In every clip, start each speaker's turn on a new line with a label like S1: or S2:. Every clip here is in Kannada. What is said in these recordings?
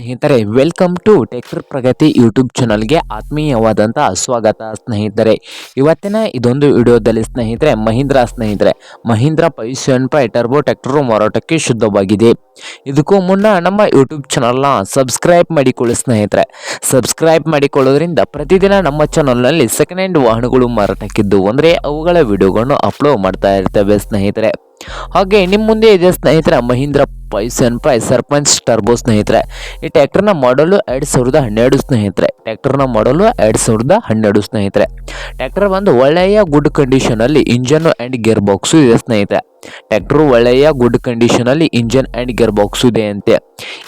S1: ಸ್ನೇಹಿತರೆ welcome to tractor Pragati YouTube ಚಾನಲ್ಗೆ ಆತ್ಮೀಯವಾದಂಥ ಸ್ವಾಗತ ಸ್ನೇಹಿತರೆ. ಇವತ್ತಿನ ಇದೊಂದು ವಿಡಿಯೋದಲ್ಲಿ ಸ್ನೇಹಿತರೆ, ಮಹೀಂದ್ರ ಸ್ನೇಹಿತರೆ. Mahindra seven five turbo tractor ಮಾರಾಟಕ್ಕೆ ಶುದ್ಧವಾಗಿದೆ. ಇದಕ್ಕೂ ಮುನ್ನ ನಮ್ಮ ಯೂಟ್ಯೂಬ್ ಚಾನಲ್ನ ಸಬ್ಸ್ಕ್ರೈಬ್ ಮಾಡಿಕೊಳ್ಳಿ ಸ್ನೇಹಿತರೆ. ಸಬ್ಸ್ಕ್ರೈಬ್ ಮಾಡಿಕೊಳ್ಳೋದ್ರಿಂದ ಪ್ರತಿದಿನ ನಮ್ಮ ಚಾನಲ್ನಲ್ಲಿ ಸೆಕೆಂಡ್ ಹ್ಯಾಂಡ್ ವಾಹನಗಳು ಮಾರಾಟಕ್ಕಿದ್ದು. ಅಂದರೆ ಅವುಗಳ ವಿಡಿಯೋಗಳನ್ನು ಅಪ್ಲೋಡ್ ಮಾಡ್ತಾ ಇರ್ತೇವೆ ಸ್ನೇಹಿತರೆ. ಹಾಗೆ ನಿಮ್ಮ ಮುಂದೆ ಇದೆ ಸ್ನೇಹಿತರೆ ಮಹೀಂದ್ರ ಪೈಸನ್ ಪ್ರೈ ಸರ್ಪಂಚ್ ಟರ್ಬೋ ಸ್ನೇಹಿತರೆ. ಈ ಟ್ರ್ಯಾಕ್ಟರ್ನ ಮಾಡಲು ಎರಡು ಸಾವಿರದ ಹನ್ನೆರಡು ಸ್ನೇಹಿತರೆ. ಟ್ರ್ಯಾಕ್ಟರ್ನ ಮಾಡಲು ಎರಡು ಸಾವಿರದ ಹನ್ನೆರಡು ಸ್ನೇಹಿತರೆ. ಟ್ರ್ಯಾಕ್ಟರ್ ಬಂದು ಒಳ್ಳೆಯ ಗುಡ್ ಕಂಡೀಷನಲ್ಲಿ ಇಂಜನ್ ಆ್ಯಂಡ್ ಗೇರ್ ಬಾಕ್ಸು ಇದೆ ಸ್ನೇಹಿತರೆ. ಟ್ರ್ಯಾಕ್ಟರ್ ಒಳ್ಳೆಯ ಗುಡ್ ಕಂಡೀಷನಲ್ಲಿ ಇಂಜನ್ ಆ್ಯಂಡ್ ಗೇರ್ ಬಾಕ್ಸು ಇದೆ ಅಂತೆ.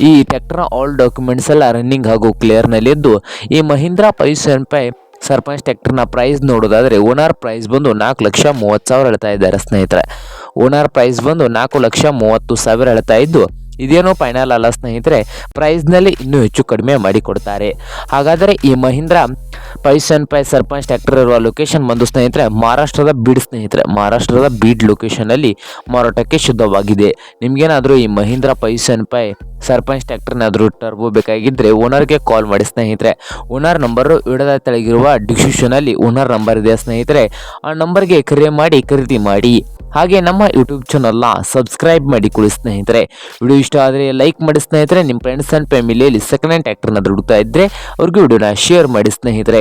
S1: ಈ ಟ್ರ್ಯಾಕ್ಟರ್ನ ಆಲ್ ಡಾಕ್ಯುಮೆಂಟ್ಸ್ ಎಲ್ಲ ರನ್ನಿಂಗ್ ಹಾಗೂ ಕ್ಲಿಯರ್ನಲ್ಲಿದ್ದು ಈ ಮಹೀಂದ್ರ ಪೈಸನ್ ಪೈ ಸರ್ಪಂಚ್ ಟ್ರ್ಯಾಕ್ಟರ್ನ ಪ್ರೈಸ್ ನೋಡೋದಾದರೆ ಓನರ್ ಪ್ರೈಸ್ ಬಂದು ನಾಲ್ಕು ಲಕ್ಷ ಮೂವತ್ತು ಸಾವಿರ ಹೇಳ್ತಾ ಇದ್ದಾರೆ ಸ್ನೇಹಿತರೆ. ಓನರ್ ಪ್ರೈಸ್ ಬಂದು ನಾಲ್ಕು ಲಕ್ಷ ಮೂವತ್ತು ಸಾವಿರ ಹೇಳ್ತಾ ಇದ್ದು, ಇದೇನೋ ಫೈನಲ್ ಅಲ್ಲ ಸ್ನೇಹಿತರೆ ಪ್ರೈಸ್ನಲ್ಲಿ ಇನ್ನೂ ಹೆಚ್ಚು ಕಡಿಮೆ ಮಾಡಿಕೊಡ್ತಾರೆ. ಹಾಗಾದರೆ ಈ ಮಹೀಂದ್ರ ಫೈವ್ ಪೈ ಸರ್ಪಂಚ್ ಟ್ಯಾಕ್ಟರ್ ಇರುವ ಲೊಕೇಶನ್ ಬಂದು ಸ್ನೇಹಿತರೆ, ಮಹಾರಾಷ್ಟ್ರದ ಬೀಡ್ ಸ್ನೇಹಿತರೆ, ಮಹಾರಾಷ್ಟ್ರದ ಬೀಡ್ ಲೊಕೇಶನಲ್ಲಿ ಮಾರಾಟಕ್ಕೆ ಶುದ್ಧವಾಗಿದೆ. ನಿಮಗೇನಾದರೂ ಈ ಮಹೀಂದ್ರ ಫೈವ್ ಪೈ ಸರ್ಪಂಚ್ ಟ್ಯಾಕ್ಟರ್ನಾದರೂ ಟರ್ಬೋ ಬೇಕಾಗಿದ್ದರೆ ಓನರ್ಗೆ ಕಾಲ್ ಮಾಡಿ ಸ್ನೇಹಿತರೆ. ಓನರ್ ನಂಬರು ವಿಡದ ತೆಳಗಿರುವ ಡಿಸ್ಕ್ರಿಪ್ಷನಲ್ಲಿ ಓನರ್ ನಂಬರ್ ಇದೆ ಸ್ನೇಹಿತರೆ. ಆ ನಂಬರ್ಗೆ ಕರೆ ಮಾಡಿ ಖರೀದಿ ಮಾಡಿ. ಹಾಗೆ ನಮ್ಮ ಯೂಟ್ಯೂಬ್ ಚಾನಲ್ನ ಸಬ್ಸ್ಕ್ರೈಬ್ ಮಾಡಿ ಮಾಡಿಕೊಳ್ಳಿ ಸ್ನೇಹಿತರೆ. ವಿಡಿಯೋ ಇಷ್ಟ ಆದರೆ ಲೈಕ್ ಮಾಡಿ ಸ್ನೇಹಿತರೆ. ನಿಮ್ಮ ಫ್ರೆಂಡ್ಸ್ ಆ್ಯಂಡ್ ಫ್ಯಾಮಿಲಿಯಲ್ಲಿ ಸೆಕೆಂಡ್ ಹ್ಯಾಂಡ್ ಟ್ರ್ಯಾಕ್ಟರ್ನ ಹುಡುಕ್ತಾ ಇದ್ದರೆ ಅವ್ರಿಗೆ ವಿಡಿಯೋನ ಶೇರ್ ಮಾಡಿ ಸ್ನೇಹಿತರೆ.